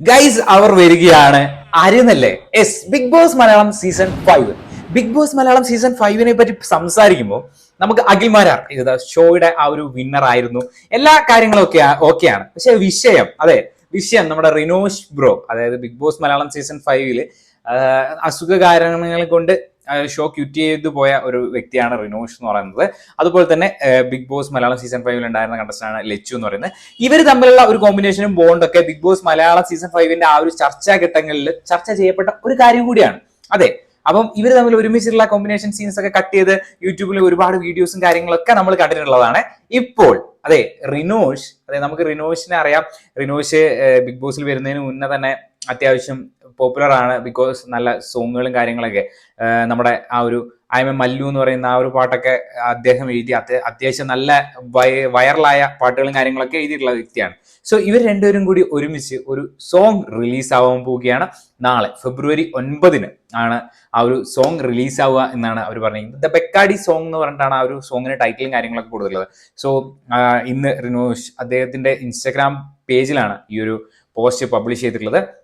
Guys അവർ വരികയാണ് അറിയുന്നല്ലേ yes Bigg Boss Malayalam season five Bigg Boss Malayalam season ഫൈവിനെ പറ്റി സംസാരിക്കുമ്പോൾ നമുക്ക് അഖിൽമാരാർ ഇത് ഷോയുടെ ആ ഒരു വിന്നർ ആയിരുന്നു. എല്ലാ കാര്യങ്ങളും ഒക്കെ ഓക്കെയാണ് പക്ഷെ വിഷയം അതെ വിഷയം നമ്മുടെ റിനോഷ് ബ്രോ അതായത് ബിഗ് ബോസ് മലയാളം സീസൺ ഫൈവിൽ അസുഖ കാരണങ്ങൾ കൊണ്ട് ഷോ ക്യൂറ്റ് ചെയ്ത് പോയ ഒരു വ്യക്തിയാണ് റിനോഷ് എന്ന് പറയുന്നത്. അതുപോലെ തന്നെ ബിഗ് ബോസ് മലയാളം സീസൺ ഫൈവിൽ ഉണ്ടായിരുന്ന കണ്ടസ്റ്റാണ് ലച്ചു എന്ന് പറയുന്നത്. ഇവർ തമ്മിലുള്ള ഒരു കോമ്പിനേഷനും ബോണ്ടൊക്കെ ബിഗ് ബോസ് മലയാളം സീസൺ ഫൈവിന്റെ ആ ഒരു ചർച്ചാ ഘട്ടങ്ങളിൽ ചർച്ച ചെയ്യപ്പെട്ട ഒരു കാര്യം കൂടിയാണ്. അതെ അപ്പം ഇവർ തമ്മിൽ ഒരുമിച്ചുള്ള കോമ്പിനേഷൻ സീൻസ് ഒക്കെ കട്ട് ചെയ്ത് യൂട്യൂബിൽ ഒരുപാട് വീഡിയോസും കാര്യങ്ങളൊക്കെ നമ്മൾ കണ്ടിട്ടുള്ളതാണ്. ഇപ്പോൾ അതെ റിനോഷ് അതെ നമുക്ക് റിനോഷിനെ അറിയാം. റിനോഷ് ബിഗ് ബോസിൽ വരുന്നതിന് മുന്നേ തന്നെ അത്യാവശ്യം പോപ്പുലർ ആണ് ബിക്കോസ് നല്ല സോങ്ങുകളും കാര്യങ്ങളൊക്കെ. നമ്മുടെ ആ ഒരു ഐ എം മല്ലു എന്ന് പറയുന്ന ആ ഒരു പാട്ടൊക്കെ അദ്ദേഹം എഴുതി അത്യ- അത്യാവശ്യം നല്ല വൈറലായ പാട്ടുകളും കാര്യങ്ങളൊക്കെ എഴുതിയിട്ടുള്ള വ്യക്തിയാണ്. സോ ഇവർ രണ്ടുപേരും കൂടി ഒരുമിച്ച് ഒരു സോങ് റിലീസ് ആവാൻ പോവുകയാണ്. നാളെ ഫെബ്രുവരി ഒൻപതിന് ആണ് ആ ഒരു സോങ് റിലീസ് ആവുക എന്നാണ് അവർ പറഞ്ഞിരിക്കുന്നത്. ദ ബെക്കാഡി സോങ് എന്ന് പറഞ്ഞിട്ടാണ് ആ ഒരു സോങ്ങിന് ടൈറ്റിലും കാര്യങ്ങളൊക്കെ കൊടുത്തിട്ടുള്ളത്. സോ ഇന്ന് റിനോഷ് അദ്ദേഹത്തിന്റെ ഇൻസ്റ്റഗ്രാം പേജിലാണ് ഈ ഒരു പോസ്റ്റ് പബ്ലിഷ് ചെയ്തിട്ടുള്ളത്.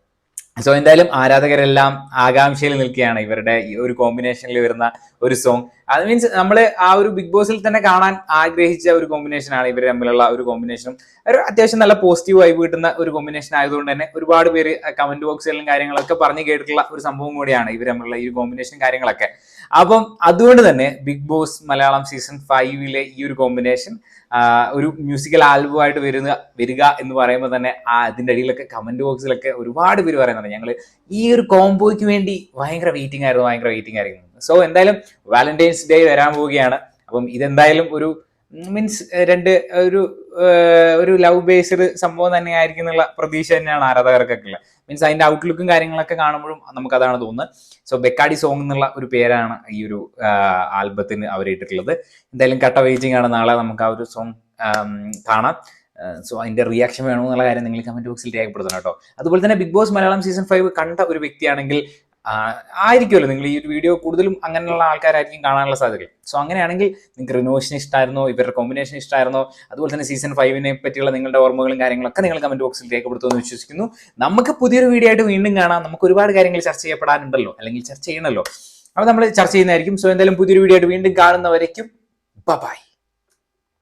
സോ എന്തായാലും ആരാധകരെല്ലാം ആകാംക്ഷയിൽ നിൽക്കുകയാണ് ഇവരുടെ ഈ ഒരു കോമ്പിനേഷനിൽ വരുന്ന ഒരു സോങ് അത് മീൻസ് നമ്മൾ ആ ഒരു ബിഗ് ബോസിൽ തന്നെ കാണാൻ ആഗ്രഹിച്ച ഒരു കോമ്പിനേഷനാണ് ഇവർ തമ്മിലുള്ള ഒരു കോമ്പിനേഷനും ഒരു അത്യാവശ്യം നല്ല പോസിറ്റീവ് വൈബ് കിട്ടുന്ന ഒരു കോമ്പിനേഷൻ ആയതുകൊണ്ട് തന്നെ ഒരുപാട് പേര് കമന്റ് ബോക്സുകളിലും കാര്യങ്ങളൊക്കെ പറഞ്ഞു കേട്ടിട്ടുള്ള ഒരു സംഭവം കൂടിയാണ് ഇവർ തമ്മിലുള്ള ഈ കോമ്പിനേഷൻ കാര്യങ്ങളൊക്കെ. അപ്പം അതുകൊണ്ട് തന്നെ ബിഗ് ബോസ് മലയാളം സീസൺ ഫൈവിലെ ഈ ഒരു കോമ്പിനേഷൻ ഒരു മ്യൂസിക്കൽ ആൽബമായിട്ട് വരുന്ന വരിക എന്ന് പറയുമ്പോൾ തന്നെ ആ അതിന്റെ അടിയിലൊക്കെ കമന്റ് ബോക്സിലൊക്കെ ഒരുപാട് പേര് പറയുന്നുണ്ട്. ഞങ്ങൾ ഈ ഒരു കോംബോയ്ക്ക് വേണ്ടി ഭയങ്കര വെയിറ്റിംഗ് ആയിരുന്നു ഭയങ്കര വെയിറ്റിംഗ് ആയിരുന്നു. സോ എന്തായാലും വാലന്റൈൻസ് ഡേ വരാൻ പോവുകയാണ്. അപ്പം ഇതെന്തായാലും ഒരു മീൻസ് രണ്ട് ഒരു ഒരു ലവ് ബേസ്ഡ് സംഭവം തന്നെ ആയിരിക്കും എന്നുള്ള പ്രതീക്ഷ തന്നെയാണ് ആരാധകർക്കൊക്കെ ഉള്ളത്. മീൻസ് അതിന്റെ ഔട്ട്ലുക്കും കാര്യങ്ങളൊക്കെ കാണുമ്പോഴും നമുക്ക് അതാണ് തോന്നുന്നത്. സോ ബെക്കാടി സോങ് എന്നുള്ള ഒരു പേരാണ് ഈ ഒരു ആൽബത്തിന് അവർ ഇട്ടിട്ടുള്ളത്. എന്തായാലും കട്ട വെയിറ്റിംഗ് ആണ്. നാളെ നമുക്ക് ആ ഒരു സോങ് കാണാം. സോ അതിന്റെ റിയാക്ഷൻ വേണമെന്നുള്ള കാര്യം നിങ്ങൾ കമന്റ് ബോക്സിൽ രേഖപ്പെടുത്തണം കേട്ടോ. അതുപോലെ തന്നെ Bigg Boss Malayalam season five കണ്ട ഒരു വ്യക്തിയാണെങ്കിൽ ആയിരിക്കുമല്ലോ നിങ്ങൾ ഈ ഒരു വീഡിയോ കൂടുതലും അങ്ങനെയുള്ള ആൾക്കാരായിരിക്കും കാണാനുള്ള സാധ്യതകൾ. സോ അങ്ങനെയാണെങ്കിൽ നിങ്ങൾക്ക് റിനോഷൻ ഇഷ്ടമായിരുന്നോ ഇവരുടെ കോമ്പിനേഷൻ ഇഷ്ടമായിരുന്നോ അതുപോലെ തന്നെ സീസൺ ഫൈവിനെ പറ്റിയുള്ള നിങ്ങളുടെ ഓർമ്മകളും കാര്യങ്ങളൊക്കെ നിങ്ങൾ കമന്റ് ബോക്സിൽ രേഖപ്പെടുത്തുമെന്ന് വിശ്വസിക്കുന്നു. നമുക്ക് പുതിയൊരു വീഡിയോ ആയിട്ട് വീണ്ടും കാണാം. നമുക്ക് ഒരുപാട് കാര്യങ്ങൾ ചർച്ച ചെയ്യപ്പെടാനുണ്ടല്ലോ അല്ലെങ്കിൽ ചർച്ച ചെയ്യണമല്ലോ അപ്പോൾ നമ്മൾ ചർച്ച ചെയ്യുന്നതായിരിക്കും. സോ എന്തായാലും പുതിയൊരു വീഡിയോ ആയിട്ട് വീണ്ടും കാണുന്നവരേക്കും. ബൈ